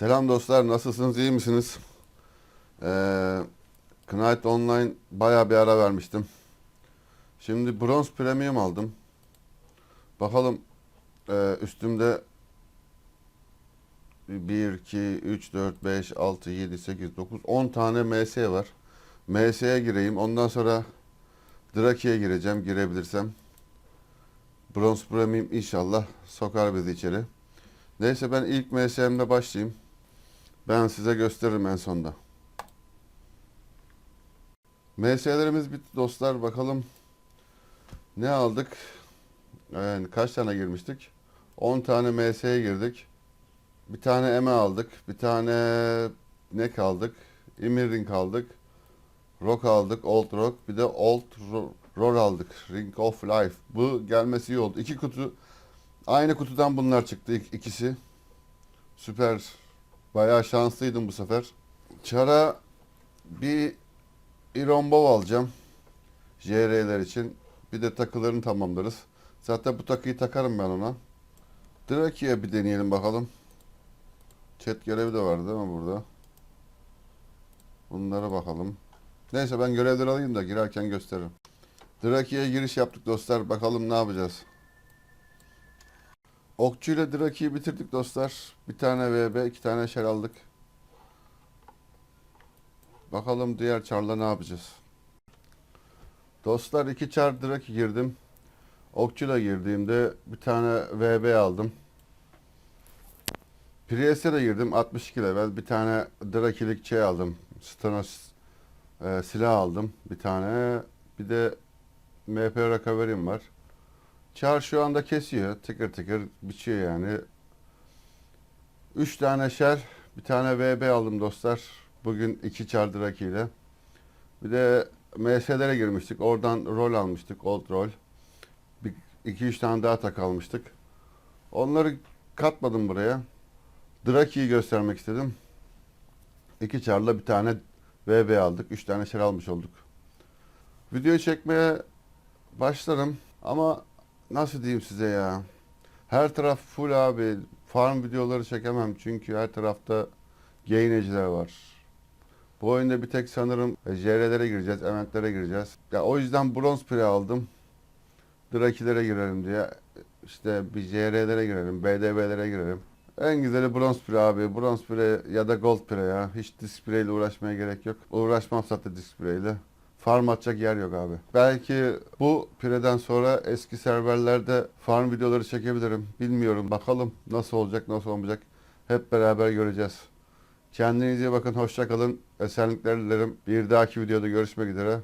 Selam dostlar, nasılsınız, iyi misiniz? Ee, Knight Online bayağı bir ara vermiştim. Şimdi Bronze Premium aldım. Bakalım e, üstümde 1, 2, 3, 4, 5, 6, 7, 8, 9, 10 tane MS var. MS'ye gireyim, ondan sonra Draki'ye gireceğim, girebilirsem. Bronze Premium inşallah sokar bizi içeri. Neyse ben ilk MS'mle başlayayım. Ben size gösteririm en sonda. MS'lerimiz bitti dostlar. Bakalım ne aldık? Yani kaç tane girmiştik? 10 tane MS'ye girdik. Bir tane EME aldık. Bir tane ne kaldık? Emirring aldık. Rock aldık. Old Rock. Bir de Old Ro- Roar aldık. Ring of Life. Bu gelmesi iyi oldu. İki kutu Aynı kutudan bunlar çıktı ik- ikisi. Süper. Bayağı şanslıydım bu sefer. Çara bir Irombov alacağım. JR'ler için. Bir de takılarını tamamlarız. Zaten bu takıyı takarım ben ona. Draki'ye bir deneyelim bakalım. Chat görevi de var değil mi burada? Bunlara bakalım. Neyse ben görevleri alayım da girerken gösteririm. Draki'ye giriş yaptık dostlar. Bakalım ne yapacağız. Okçu ile Draki'yi bitirdik dostlar. Bir tane VB, iki tane şer aldık. Bakalım diğer çarla ne yapacağız. Dostlar iki çar Draki girdim. Okçuyla girdiğimde bir tane VB aldım. Priest'e de girdim 62 level. Bir tane Draki'lik şey aldım. Stanos e, silah aldım. Bir tane. Bir de MP recovery'm var. Çar şu anda kesiyor. Tıkır tıkır biçiyor yani. 3 tane şer, bir tane VB aldım dostlar. Bugün 2 çar Draki ile. Bir de MS'lere girmiştik. Oradan rol almıştık. Old rol. 2-3 tane daha tak almıştık. Onları katmadım buraya. Draki'yi göstermek istedim. 2 çarla bir tane VB aldık. 3 tane şer almış olduk. Videoyu çekmeye başlarım. Ama nasıl diyeyim size ya? Her taraf full abi. Farm videoları çekemem çünkü her tarafta gaineciler var. Bu oyunda bir tek sanırım e, JR'lere gireceğiz, eventlere gireceğiz. Ya o yüzden bronz pre aldım. Drakilere girelim diye. İşte bir JR'lere girelim, BDB'lere girelim. En güzeli bronz pre abi. Bronz pre ya da gold pre ya. Hiç disk pre ile uğraşmaya gerek yok. Uğraşmam zaten disk pre ile. Farm atacak yer yok abi. Belki bu pireden sonra eski serverlerde farm videoları çekebilirim. Bilmiyorum. Bakalım nasıl olacak, nasıl olmayacak. Hep beraber göreceğiz. Kendinize bakın. Hoşça kalın. Esenlikler dilerim. Bir dahaki videoda görüşmek üzere.